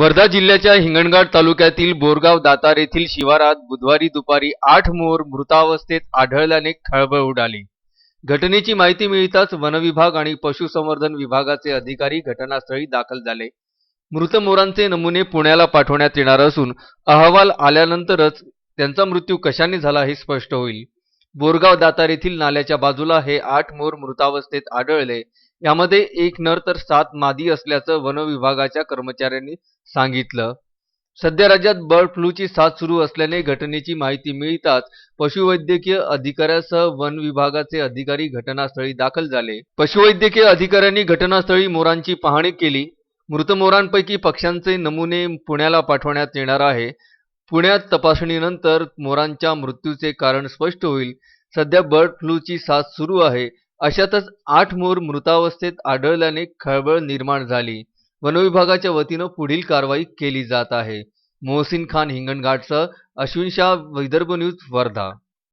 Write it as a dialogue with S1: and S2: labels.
S1: वर्धा जिल्ह्याच्या हिंगणघाट तालुक्यातील बोरगाव दातार येथील शिवारात बुधवारी दुपारी आठ मोर मृतावस्थेत आढळल्याने खळबळ उडाली. घटनेची माहिती मिळताच वनविभाग आणि पशुसंवर्धन विभागाचे अधिकारी घटनास्थळी दाखल झाले. मृत मोरांचे नमुने पुण्याला पाठवण्यात येणार असून अहवाल आल्यानंतरच त्यांचा मृत्यू कशाने झाला हे स्पष्ट होईल. बोरगाव दातार येथील नाल्याच्या बाजूला हे आठ मोर मृतावस्थेत आढळले. यामध्ये एक नर तर सात मादी असल्याचं वनविभागाच्या कर्मचाऱ्यांनी सांगितलं. सध्या राज्यात बर्ड फ्लूची साथ सुरू असल्याने घटनेची माहिती मिळताच पशुवैद्यकीय अधिकाऱ्यासह वन विभागाचे अधिकारी घटनास्थळी दाखल झाले. पशुवैद्यकीय अधिकाऱ्यांनी घटनास्थळी मोरांची पाहणी केली. मृत मोरांपैकी पक्ष्यांचे नमुने पुण्याला पाठवण्यात येणार आहे. पुण्यात तपासणीनंतर मोरांच्या मृत्यूचे कारण स्पष्ट होईल. सध्या बर्ड फ्लूची साथ सुरू आहे. अशातच आठ मोर मृतावस्थेत आढळल्याने खळबळ निर्माण झाली. वनविभागाच्या वतीनं पुढील कारवाई केली जात आहे. मोहसिन खान हिंगणघाटसह अश्विन शाह विदर्भ न्यूज वर्धा.